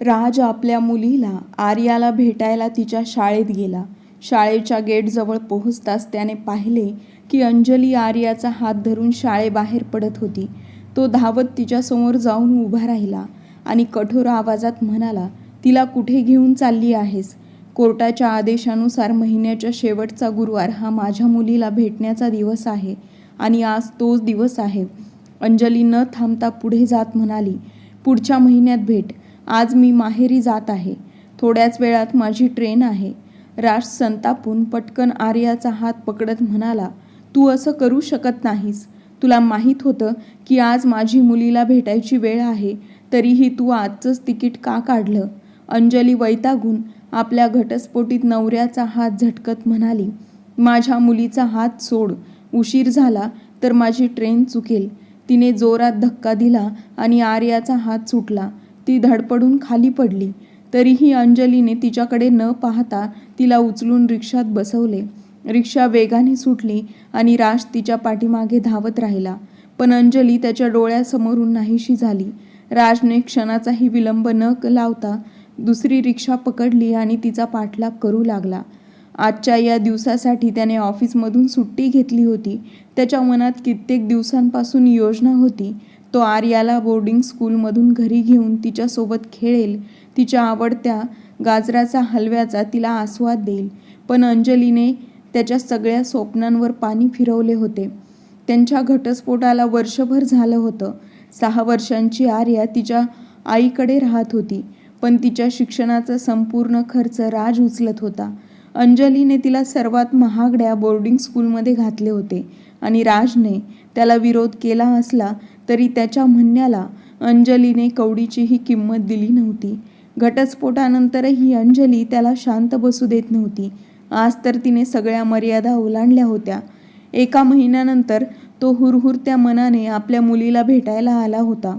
राज आपल्या मुलीला आर्याला भेटायला तिच्या शाळेत गेला. शाळेच्या गेटजवळ पोहोचताच त्याने पाहिले की अंजली आर्याचा हात धरून शाळेबाहेर पडत होती. तो धावत तिच्यासमोर जाऊन उभा राहिला आणि कठोर आवाजात म्हणाला तिला कुठे घेऊन चालली आहेस? कोर्टाच्या आदेशानुसार महिन्याच्या शेवटचा गुरुवार हा माझ्या मुलीला भेटण्याचा दिवस आहे आणि आज तोच दिवस आहे अंजली न थांबता पुढे जात म्हणाली पुढच्या महिन्यात भेट. आज मी माहेरी जात आहे. थोड्याच वेळात माझी ट्रेन आहे. राज संतापून पटकन आर्याचा हात पकडत म्हणाला तू असं करू शकत नाहीस. तुला माहीत होतं की आज माझी मुलीला भेटायची वेळ आहे तरीही तू आजचंच तिकीट का काढलं? अंजली वैतागून आपल्या घटस्फोटीत नवऱ्याचा हात झटकत म्हणाली माझ्या मुलीचा हात सोड. उशीर झाला तर माझी ट्रेन चुकेल. तिने जोरात धक्का दिला आणि आर्याचा हात सुटला. ती धडपडून खाली पडली. तरीही अंजलीने तिच्याकडे न पाहता तिला उचलून रिक्षात बसवले. रिक्षा वेगाने सुटली आणि राज तिच्या पाठीमागे धावत राहिला. पण अंजली त्याच्या डोळ्यासमोरून नाहीशी झाली. राजने क्षणाचाही विलंब न लावता दुसरी रिक्षा पकडली आणि तिचा पाठलाग करू लागला. आजच्या या दिवसासाठी त्याने ऑफिसमधून सुट्टी घेतली होती. त्याच्या मनात कित्येक दिवसांपासून योजना होती. तो आर्याला बोर्डिंग स्कूलमधून घरी घेऊन तिच्यासोबत खेळेल. तिच्या आवडत्या गाजराचा हलव्याचा तिला आस्वाद देईल. पण अंजलीने त्याच्या सगळ्या स्वप्नांवर पाणी फिरवले होते. त्यांच्या घटस्फोटाला वर्षभर झालं होतं. सहा वर्षांची आर्या तिच्या आईकडे राहत होती पण तिच्या शिक्षणाचा संपूर्ण खर्च राज उचलत होता. अंजलीने तिला सर्वात महागड्या बोर्डिंग स्कूलमध्ये घातले होते आणि राजने त्याला विरोध केला असला तरी त्याच्या म्हणण्याला अंजलीने कवडीचीही किंमत दिली नव्हती. घटस्फोटानंतरही अंजली त्याला शांत बसू देत नव्हती. आज तर तिने सगळ्या मर्यादा ओलांडल्या होत्या. एका महिन्यानंतर तो हुरहुरत्या मनाने आपल्या मुलीला भेटायला आला होता.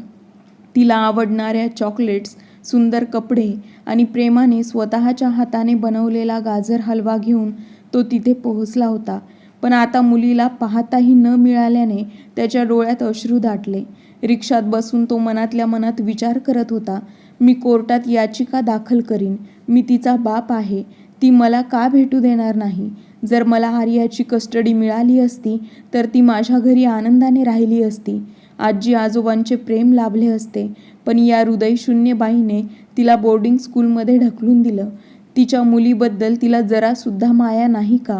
तिला आवडणाऱ्या चॉकलेट्स सुंदर कपडे आणि प्रेमाने स्वतःच्या हाताने बनवलेला गाजर हलवा घेऊन तो तिथे पोहोचला होता. पण आता मुलीला पाहताही न मिळाल्याने त्याच्या डोळ्यात अश्रू दाटले. रिक्षात बसून तो मनातल्या मनात विचार करत होता मी कोर्टात याचिका दाखल करीन. मी तिचा बाप आहे. ती मला का भेटू देणार नाही? जर मला आर्याची कस्टडी मिळाली असती तर ती माझ्या घरी आनंदाने राहिली असती. आजी आजोबांचे प्रेम लाभले असते पण या हृदयशून्य बाईने तिला बोर्डिंग स्कूलमध्ये ढकलून दिलं. तिच्या मुलीबद्दल तिला जरासुद्धा माया नाही का?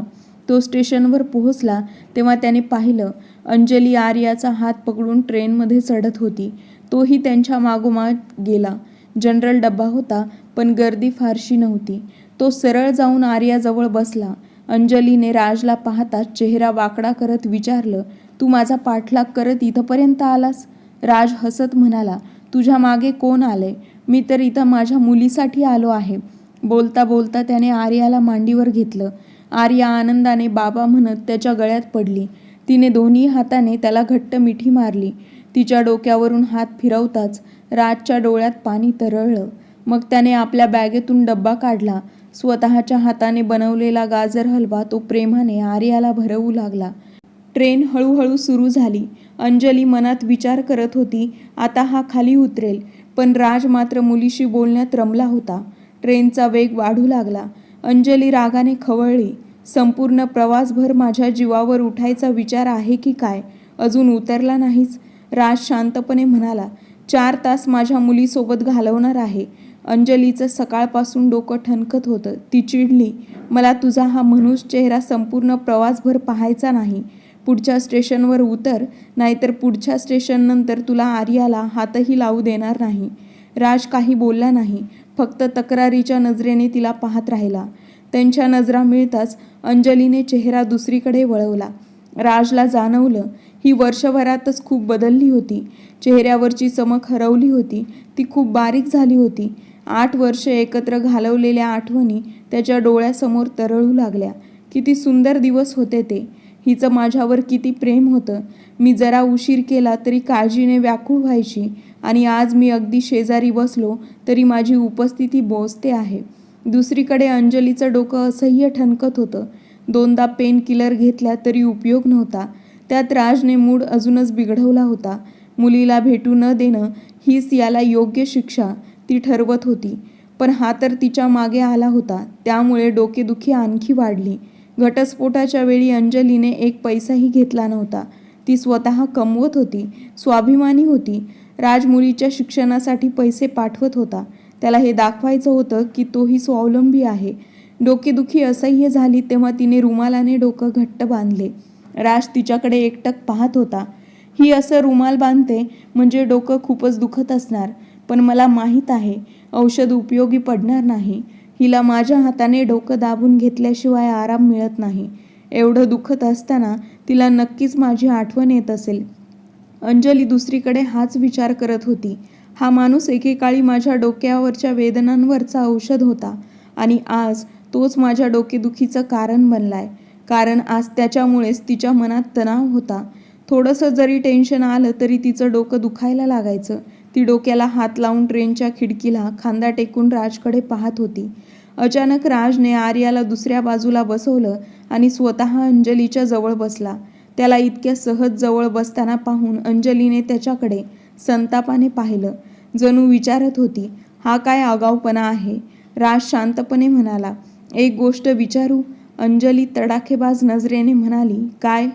तो स्टेशनवर पोहोचला तेव्हा त्याने पाहिलं अंजली आर्याचा हात पकडून ट्रेनमध्ये चढत होती. तोही त्यांच्या मागोमाग गेला. जनरल डब्बा होता पण गर्दी फारशी नव्हती. तो सरळ जाऊन आर्याजवळ बसला. अंजलीने राजला पाहताच चेहरा वाकडा करत विचारलं तू माझा पाठलाग करत इथंपर्यंत आलास? राज हसत म्हणाला तुझ्या मागे कोण आलंय? मी तर इथं माझ्या मुलीसाठी आलो आहे. बोलता बोलता त्याने आर्याला मांडीवर घेतलं. आर्या आनंदाने बाबा म्हणत त्याच्या गळ्यात पडली. तिने दोन्ही हाताने त्याला घट्ट मिठी मारली. तिच्या डोक्यावरून हात फिरवताच राजच्या डोळ्यात पाणी तरळलं. मग त्याने आपल्या बॅगेतून डब्बा काढला. स्वतःच्या हाताने बनवलेला गाजर हलवा तो प्रेमाने आर्याला भरवू लागला. ट्रेन हळूहळू सुरू झाली. अंजली मनात विचार करत होती आता हा खाली उतरेल. पण राज मात्र मुलीशी बोलण्यात रमला होता. ट्रेनचा वेग वाढू लागला. अंजली रागाने खवळली संपूर्ण प्रवासभर माझ्या जीवावर उठायचा विचार आहे की काय? अजून उतरला नाहीच. राज शांतपणे म्हणाला चार तास माझ्या मुलीसोबत घालवणार आहे. अंजलीचं सकाळपासून डोकं ठणकत होतं. ती चिडली मला तुझा हा मनुष चेहरा संपूर्ण प्रवासभर पाहायचा नाही. पुढच्या स्टेशनवर उतर नाहीतर पुढच्या स्टेशननंतर तुला आर्याला हातही लावू देणार नाही. राज काही बोलला नाही. फक्त तक्रारीच्या नजरेने तिला पाहत राहिला. त्यांच्या नजरा मिळताच अंजलीने चेहरा दुसरीकडे वळवला. राजला जाणवलं ही वर्षभरातच खूप बदलली होती. चेहऱ्यावरची चमक हरवली होती. ती खूप बारीक झाली होती. आठ वर्ष एकत्र घालवलेल्या आठवणी त्याच्या डोळ्यासमोर तरळू लागल्या. किती सुंदर दिवस होते ते. हिचं माझ्यावर किती प्रेम होतं. मी जरा उशीर केला तरी काळजीने व्याकुळ व्हायची. आणि आज मी अगदी शेजारी बसलो तरी माझी उपस्थिती बोचते आहे. दुसरीकडे अंजलीचं डोकं असह्य ठणकत होतं. दोनदा पेन किलर घेतल्या तरी उपयोग नव्हता. त्यात राजने मूड अजूनच बिघडवला होता. मुलीला भेटू न देणं हीच याला योग्य शिक्षा ती ठरवत होती. पण हा तर तिच्यामागे आला होता. त्यामुळे डोकेदुखी आणखी वाढली. घटस्फोटाच्या वेळी अंजलीने एक पैसाही घेतला नव्हता. ती स्वतः कमवत होती. स्वाभिमानी होती. राज मुलीच्या शिक्षणासाठी पैसे पाठवत होता. त्याला हे दाखवायचं होतं की तोही स्वावलंबी आहे. डोकेदुखी असह्य झाली तेव्हा तिने रुमालाने डोकं घट्ट बांधले. राज तिच्याकडे एकटक पाहत होता. ही असं रुमाल बांधते म्हणजे डोकं खूपच दुखत असणार पण मला माहीत आहे औषध उपयोगी पडणार नाही. हिला माझ्या हाताने डोकं दाबून घेतल्याशिवाय आराम मिळत नाही. एवढं दुखत असताना तिला नक्कीच माझी आठवण येत असेल. अंजली दुसरीकडे हाच विचार करत होती. हा माणूस एकेकाळी माझ्या डोक्यावरच्या वेदनांवरचा औषध होता आणि आज तोच माझ्या डोकेदुखीचं कारण बनलाय. कारण आज त्याच्यामुळेच तिच्या मनात तणाव होता. थोडंसं जरी टेन्शन आलं तरी तिचं डोकं दुखायला लागायचं. ती डोक्याला हात लावून ट्रेनच्या खिडकीला खांदा टेकून राजकडे पाहत होती. अचानक राजने आर्याला दुसऱ्या बाजूला बसवलं आणि स्वतः अंजलीच्या जवळ बसला. त्याला इतक्या सहज जवळ बसताना पाहून अंजलीने त्याच्याकडे संतापाने पाहिलं. जणू विचारत होती हा काय आगाऊपणा आहे? राज शांतपणे म्हणाला एक गोष्ट विचारू. अंजली तडाखेबाज नजरेने म्हणाली काय?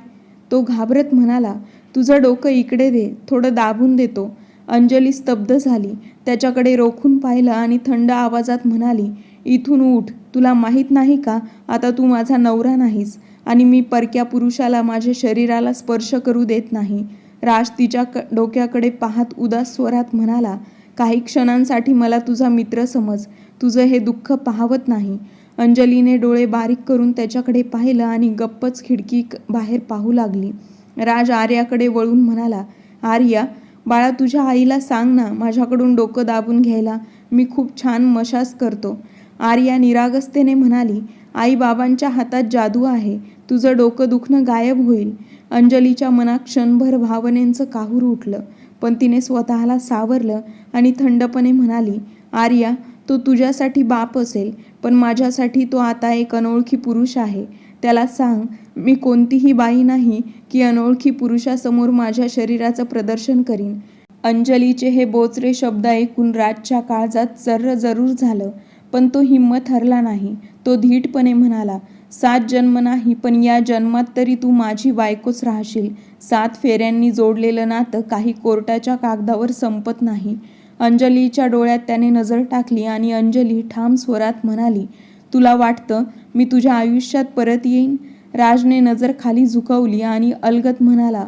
तो घाबरत म्हणाला तुझं डोकं इकडे दे थोडं दाबून देतो. अंजली स्तब्ध झाली त्याच्याकडे रोखून पाहिलं आणि थंड आवाजात म्हणाली इथून उठ तुला माहीत नाही का? आता तू माझा नवरा नाहीस. आणि मी परक्या पुरुषाला माझ्या शरीराला स्पर्श करू देत नाही. राज तिच्या क डोक्याकडे पाहत उदास स्वरात म्हणाला काही क्षणांसाठी मला तुझा मित्र समज. तुझं हे दुःख पाहवत नाही. अंजलीने डोळे बारीक करून त्याच्याकडे पाहिलं आणि गप्पच खिडकी क- बाहेर पाहू लागली. राज आर्याकडे वळून म्हणाला आर्या बाळा तुझ्या आईला सांग ना माझ्याकडून डोकं दाबून घ्यायला मी खूप छान मशाज करतो. आर्या निरागसतेने म्हणाली आई बाबांच्या हातात जादू आहे. तुझं डोकं दुखणं गायब होईल. अंजलीच्या मनात क्षणभर भावनेचं काहूर उठलं. पण तिने स्वतःला सावरलं आणि थंडपणे म्हणाली आर्या तो तुझ्यासाठी बाप असेल पण माझ्यासाठी तो आता एक अनोळखी पुरुष आहे. त्याला सांग मी कोणतीही बाई नाही की अनोळखी पुरुषासमोर माझ्या शरीराचं प्रदर्शन करीन. अंजलीचे हे बोचरे शब्द ऐकून राजच्या काळजात चर्र जरूर झालं पण तो हिंमत हरला नाही. तो धीटपणे म्हणाला सात जन्म नाही पण या जन्मात तरी तू माझी बायकोच राहशील. सात फेऱ्यांनी जोडलेलं नातं काही कोर्टाच्या कागदावर संपत नाही. अंजलीच्या डोळ्यात त्याने नजर टाकली आणि अंजली ठाम स्वरात म्हणाली तुला वाटतं मी तुझ्या आयुष्यात परत येईन? राजने नजर खाली झुकवली आणि अलगत म्हणाला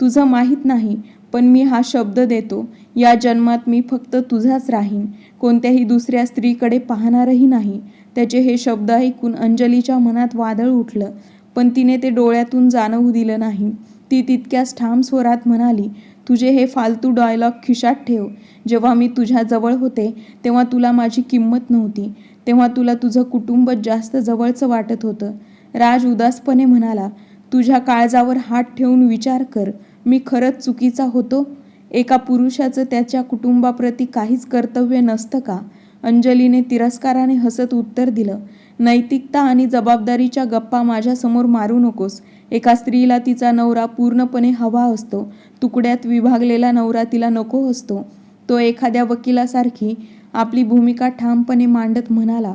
तुझं माहीत नाही पण मी हा शब्द देतो. या जन्मात मी फक्त तुझाच राहीन. कोणत्याही दुसऱ्या स्त्रीकडे पाहणारही नाही. त्याचे हे शब्द ऐकून अंजलीच्या मनात वादळ उठलं. पण तिने ते डोळ्यातून जाणवू दिलं नाही. ती तितक्याच ठाम स्वरात म्हणाली तुझे हे फालतू डायलॉग खिशात ठेव. जेव्हा मी तुझ्याजवळ होते तेव्हा तुला माझी किंमत नव्हती. तेव्हा तुला तुझं कुटुंब जास्त जवळचं वाटत होतं. राज उदासपणे म्हणाला तुझ्या काळजावर हात ठेवून विचार कर. मी खरंच चुकीचा होतो? एका पुरुषाचं त्याच्या कुटुंबाप्रती काहीच कर्तव्य नसतं का? अंजलीने तिरस्काराने हसत उत्तर दिलं नैतिकता आणि जबाबदारीच्या गप्पा माझ्यासमोर मारू नकोस. एका स्त्रीला तिचा नवरा पूर्णपणे हवा असतो तुकड्यात विभागलेला नवरा तिला नको असतो. तो एखाद्या वकिलासारखी आपली भूमिका ठामपणे मांडत म्हणाला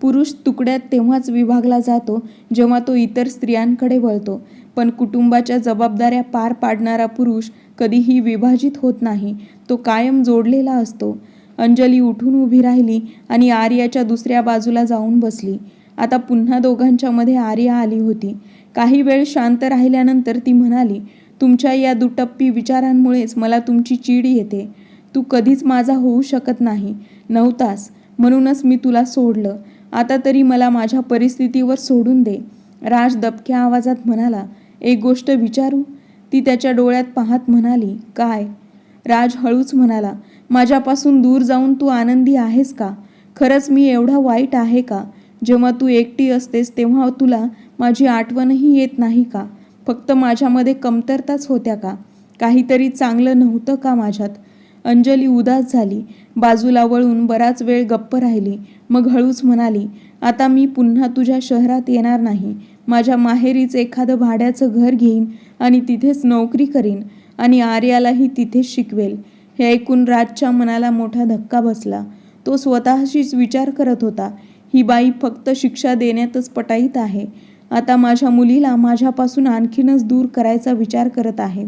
पुरुष तुकड्यात तेव्हाच विभागला जातो जेव्हा तो इतर स्त्रियांकडे वळतो. पण कुटुंबाच्या जबाबदाऱ्या पार पाडणारा पुरुष कधीही विभाजित होत नाही. तो कायम जोडलेला असतो. अंजली उठून उभी राहिली आणि आर्याच्या दुसऱ्या बाजूला जाऊन बसली. आता पुन्हा दोघांच्यामध्ये आर्या आली होती. काही वेळ शांत राहिल्यानंतर ती म्हणाली तुमच्या या दुटप्पी विचारांमुळेच मला तुमची चीड येते. तू कधीच माझा होऊ शकत नाही. नव्हतास. म्हणूनच मी तुला सोडलं. आता तरी मला माझ्या परिस्थितीवर सोडून दे. राज दबक्या आवाजात म्हणाला एक गोष्ट विचारू? ती त्याच्या डोळ्यात पाहत म्हणाली काय? राज हळूच म्हणाला माझ्यापासून दूर जाऊन तू आनंदी आहेस का? खरंच मी एवढा वाईट आहे का? जेव्हा तू एकटी असतेस तेव्हा तुला माझी आठवणही येत नाही का? फक्त माझ्यामध्ये कमतरताच होत्या का? काहीतरी चांगलं नव्हतं का माझ्यात? अंजली उदास झाली. बाजूला वळून बराच वेळ गप्प राहिली. मग हळूच म्हणाली आता मी पुन्हा तुझ्या शहरात येणार नाही. माझ्या माहेरीच एखादं भाड्याचं घर घेईन आणि तिथेच नोकरी करीन आणि आर्यालाही तिथेच शिकवेल. हे ऐकून राजच्या मनाला मोठा धक्का बसला. तो स्वतःशीच विचार करत होता. ही बाई फक्त शिक्षा देण्यातच पटाईत आहे. आता माझ्या मुलीला माझ्यापासून आणखीनच दूर करायचा विचार करत आहे.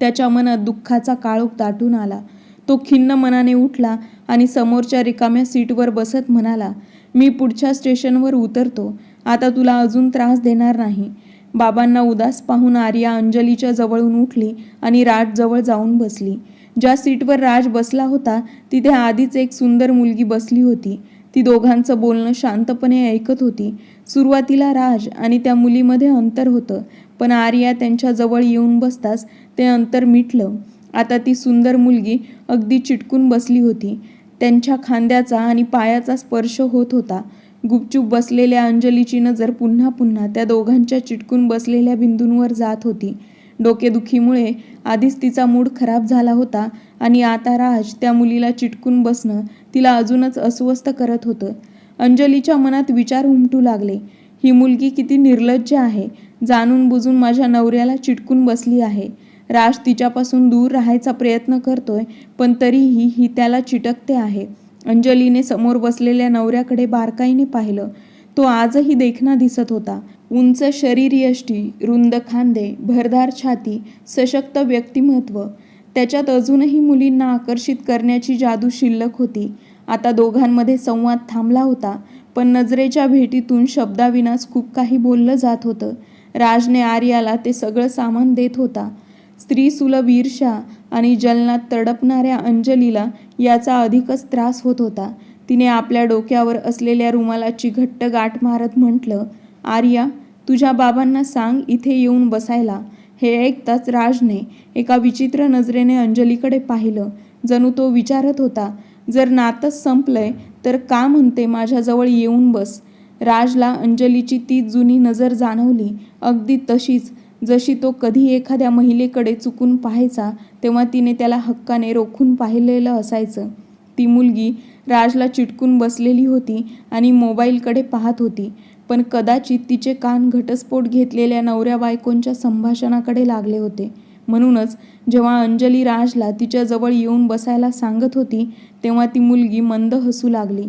त्याच्या मनात दुःखाचा काळोख दाटून आला. तो खिन्न मनाने उठला आणि समोरच्या रिकाम्या सीटवर बसत म्हणाला मी पुढच्या स्टेशनवर उतरतो. आता तुला अजून त्रास देणार नाही. बाबांना उदास पाहून आर्या अंजलीच्या जवळून उठली आणि राजजवळ जाऊन बसली. ज्या सीटवर राज बसला होता तिथे आधीच एक सुंदर मुलगी बसली होती. ती दोघांचं बोलणं शांतपणे ऐकत होती. सुरुवातीला राज आणि त्या मुलीमध्ये अंतर होतं पण आर्या त्यांच्या जवळ येऊन बसताच ते अंतर मिटलं. आता ती सुंदर मुलगी अगदी चिटकून बसली होती. त्यांच्या खांद्याचा आणि पायाचा स्पर्श होत होता. गुपचूप बसलेल्या अंजलीची नजर पुन्हा पुन्हा त्या दोघांच्या चिटकून बसलेल्या बिंदूंवर जात होती डोकेदुखीमुळे आधीच तिचा मूड खराब झाला होता आणि आता राज त्या मुलीला चिटकून बसणं तिला अजूनच अस्वस्थ करत होतं. अंजलीच्या मनात विचार उमटू लागले. ही मुलगी किती निर्लज्ज आहे. जाणून बुजून माझ्या नवऱ्याला चिटकून बसली आहे. राज तिच्यापासून दूर राहायचा प्रयत्न करतोय पण तरीही ही त्याला चिटकते आहे. अंजलीने समोर बसलेल्या नवऱ्याकडे बारकाईने पाहिलं. तो आजही देखणा दिसत होता. उंच शरीरयष्टी रुंद खांदे भरदार छाती सशक्त व्यक्तिमत्व. त्याच्यात अजूनही मुलींना आकर्षित करण्याची जादू शिल्लक होती. आता दोघांमध्ये संवाद थांबला होता पण नजरेच्या भेटीतून शब्दाविनाच खूप काही बोललं जात होतं. राजने आर्याला ते सगळं सामान देत होता. स्त्री सुलभ ईर्षा आणि जलनात तडपणाऱ्या अंजलीला याचा अधिकच त्रास होत होता. तिने आपल्या डोक्यावर असलेल्या रुमालाची घट्ट गाठ मारत म्हटलं आर्या तुझ्या बाबांना सांग इथे येऊन बसायला. हे ऐकताच राजने एका विचित्र नजरेने अंजलीकडे पाहिलं. जणू तो विचारत होता जर नातंच संपलंय तर का म्हणते माझ्याजवळ येऊन बस? राजला अंजलीची ती जुनी नजर जाणवली. अगदी तशीच जशी तो कधी एखाद्या महिलेकडे चुकून पाहायचा तेव्हा तिने त्याला हक्काने रोखून पाहिलेलं असायचं. ती मुलगी राजला चिटकून बसलेली होती आणि मोबाईलकडे पाहत होती. पण कदाचित तिचे कान घटस्फोट घेतलेल्या नवऱ्या बायकोंच्या संभाषणाकडे लागले होते. म्हणूनच जेव्हा अंजली राजला तिच्याजवळ येऊन बसायला सांगत होती तेव्हा ती मुलगी मंद हसू लागली.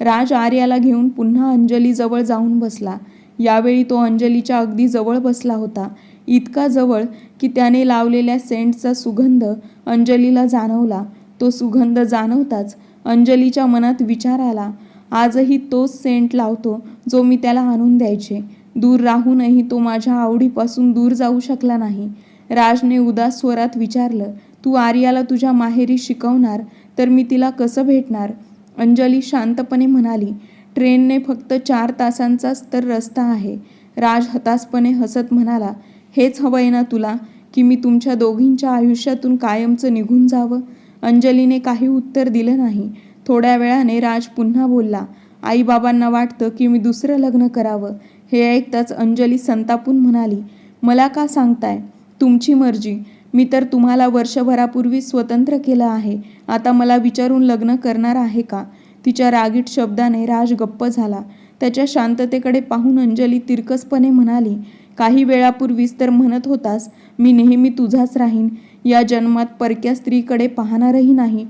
राज आर्याला घेऊन पुन्हा अंजलीजवळ जाऊन बसला. यावेळी तो अंजलीच्या अगदी जवळ बसला होता. इतका जवळ की त्याने लावलेल्या सेंटचा सुगंध अंजलीला जाणवला. तो सुगंध जाणवताच अंजलीच्या मनात विचार आला आजही तोच सेंट लावतो जो मी त्याला आणून द्यायचे. दूर राहूनही तो माझ्या आवडीपासून दूर जाऊ शकला नाही. राजने उदास स्वरात विचारलं तू आर्याला तुझ्या माहेरी शिकवणार तर मी तिला कसं भेटणार? अंजली शांतपणे म्हणाली ट्रेनने फक्त चार तासांचाच तर रस्ता आहे. राज हताशपणे हसत म्हणाला हेच हवंय ना तुला की मी तुमच्या दोघींच्या आयुष्यातून कायमचं निघून जावं? अंजलीने काही उत्तर दिलं नाही. थोड्या वेळाने राज पुन्हा बोलला आईबाबांना वाटतं की मी दुसरं लग्न करावं. हे ऐकताच अंजली संतापून म्हणाली मला का सांगताय? तुमची मर्जी. मी तर तुम्हाला वर्षभरापूर्वी स्वतंत्र केलं आहे. आता मला विचारून लग्न करणार आहे का? तिच्या रागीट शब्दाने राज गप्प झाला. त्याच्या शांततेकडे पाहून अंजली तिरकसपणे म्हणाली काही वेळापूर्वीच तर म्हणत होतास मी नेहमी तुझाच राहीन. या जन्मात परक्या स्त्रीकडे पाहणारही नाही.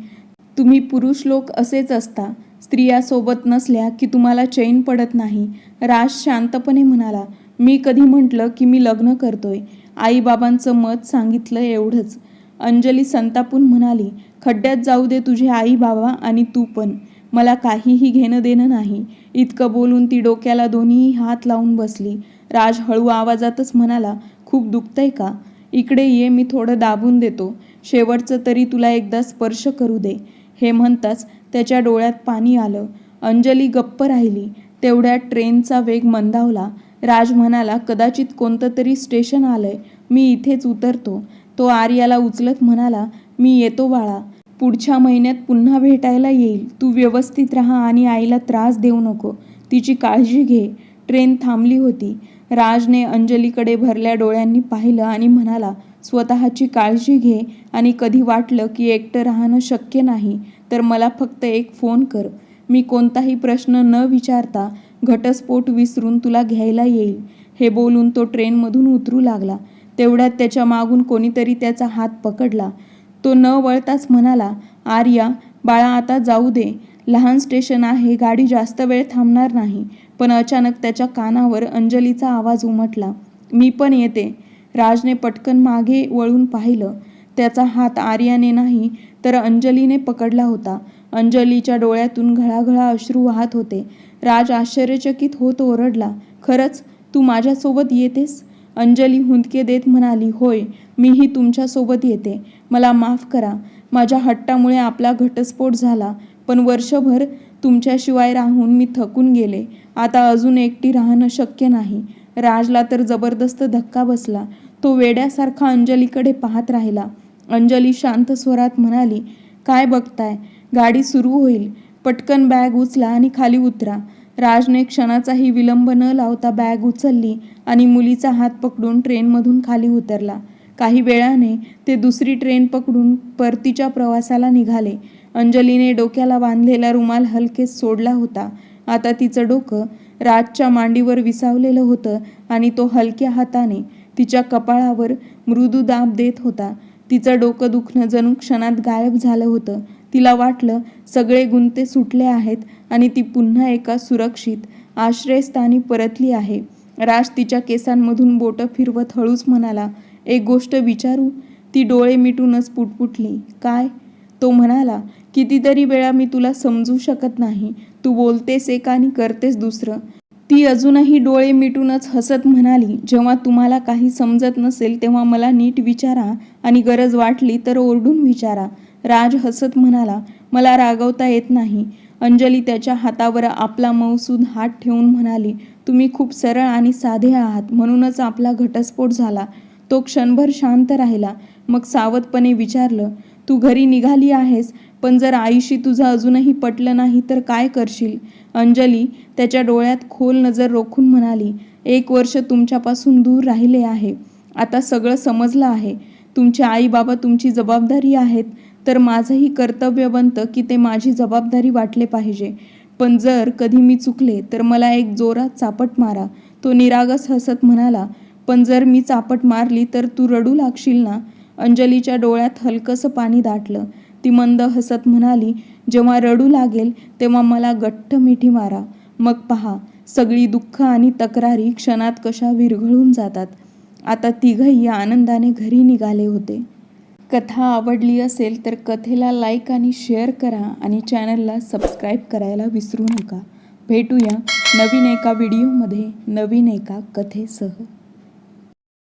तुम्ही पुरुष लोक असेच असता स्त्रिया सोबत नसल्या की तुम्हाला चैन पडत नाही. राज शांतपणे म्हणाला मी कधी म्हटलं की मी लग्न करतोय? आईबाबांचं मत सांगितलं एवढंच. अंजली संतापून म्हणाली खड्ड्यात जाऊ दे तुझे आई बाबा आणि तू पण. मला काहीही घेणं देणं नाही. इतकं बोलून ती डोक्याला दोन्हीही हात लावून बसली. राज हळू आवाजातच म्हणाला खूप दुखतंय का? इकडे ये मी थोडं दाबून देतो. शेवटचं तरी तुला एकदा स्पर्श करू दे. हे म्हणताच त्याच्या डोळ्यात पाणी आलं. अंजली गप्प राहिली. तेवढ्यात ट्रेनचा वेग मंदावला. राज म्हणाला कदाचित कोणतं तरी स्टेशन आलंय. मी इथेच उतरतो. तो आर्याला उचलत म्हणाला मी येतो बाळा. पुढच्या महिन्यात पुन्हा भेटायला येईल. तू व्यवस्थित राहा आणि आईला त्रास देऊ नको. तिची काळजी घे. ट्रेन थांबली होती. राजने अंजलीकडे भरल्या डोळ्यांनी पाहिलं आणि म्हणाला स्वतःची काळजी घे आणि कधी वाटलं की एकटं राहणं शक्य नाही तर मला फक्त एक फोन कर. मी कोणताही प्रश्न न विचारता घटस्फोट विसरून तुला घ्यायला येईल. हे बोलून तो ट्रेनमधून उतरू लागला. तेवढ्यात त्याच्या मागून कोणीतरी त्याचा हात पकडला. तो न वळताच म्हणाला आर्या बाळा आता जाऊ दे. लहान स्टेशन आहे गाडी जास्त वेळ थांबणार नाही. पण अचानक त्याच्या कानावर अंजलीचा आवाज उमटला. मी पण येते. राजने पटकन मागे वळून पाहिलं. त्याचा हात आर्याने नाही तर अंजलीने पकडला होता. अंजलीच्या डोळ्यातून घळाघळा अश्रू वाहत होते. राज आश्चर्यचकित होत ओरडला खरंच तू माझ्यासोबत येतेस? अंजली हुंदके देत म्हणाली होय मीही तुमच्यासोबत येते. मला माफ करा. माझ्या हट्टामुळे आपला घटस्फोट झाला पण वर्षभर तुमच्याशिवाय राहून मी थकून गेले. आता अजून एकटी राहणं शक्य नाही. राजला तर जबरदस्त धक्का बसला. तो वेड्यासारखा अंजलीकडे पाहत राहिला. अंजली शांत स्वरात म्हणाली काय बघताय? गाडी सुरू होईल. पटकन बॅग उचला आणि खाली उतरा. राजने क्षणाचाही विलंब न लावता बॅग उचलली आणि मुलीचा हात पकडून ट्रेनमधून खाली उतरला. काही वेळाने ते दुसरी ट्रेन पकडून परतीच्या प्रवासाला निघाले. अंजलीने डोक्याला बांधलेला रुमाल हलकेच सोडला होता. आता तिचं डोकं राजच्या मांडीवर विसावलेलं होतं आणि तो हलक्या हाताने तिच्या कपाळावर मृदू दाब देत होता. तिचं डोकं दुखणं जणू क्षणात गायब झालं होतं. तिला वाटलं सगळे गुंते सुटले आहेत आणि ती पुन्हा एका सुरक्षित आश्रयस्थानी परतली आहे. राज तिच्या केसांमधून बोटं फिरवत हळूच म्हणाला एक गोष्ट विचारू ती डोळे मिटूनच पुटपुटली. काय तो म्हणाला कितीतरी वेळा मी तुला समजू शकत नाही. तू बोलतेस एक आणि करतेस दुसरं. ती अजूनही डोळे मिटूनच हसत म्हणाली जेव्हा तुम्हाला काही समजत नसेल तेव्हा मला नीट विचारा आणि गरज वाटली तर ओरडून विचारा. राज हसत म्हणाला मला रागवता येत नाही. अंजली त्याच्या हातावर आपला मौसूद हात ठेवून म्हणाली तुम्ही खूप सरळ आणि साधे आहात म्हणूनच आपला घटस्फोट झाला. तो क्षणभर शांत राहिला. मग सावधपणे विचारलं तू घरी निघाली आहेस पण जर आईशी तुझं अजूनही पटलं नाही तर काय करशील? अंजली त्याच्या डोळ्यात खोल नजर रोखून म्हणाली एक वर्ष तुमच्यापासून दूर राहिले आहे. आता सगळं समजलं आहे. तुमचे आई बाबा तुमची जबाबदारी आहेत. तर माझंही कर्तव्य बनतं की ते माझी जबाबदारी वाटले पाहिजे. पण जर कधी मी चुकले तर मला एक जोरात चापट मारा. तो निरागस हसत म्हणाला पण जर मी चापट मारली तर तू रडू लागशील ना? अंजलीच्या डोळ्यात हलकंसं पाणी दाटलं. ती मंद हसत म्हणाली जेव्हा रडू लागेल तेव्हा मला गट्ट मिठी मारा. मग पहा सगळी दुःख आणि तक्रारी क्षणात कशा विरघळून जातात. आता तिघही आनंदाने घरी निघाले होते. कथा आवडली असेल तर कथेला लाईक आणि शेअर करा आणि चॅनलला सबस्क्राईब करायला विसरू नका. भेटूया नवीन एका व्हिडिओमध्ये नवीन एका कथेसह.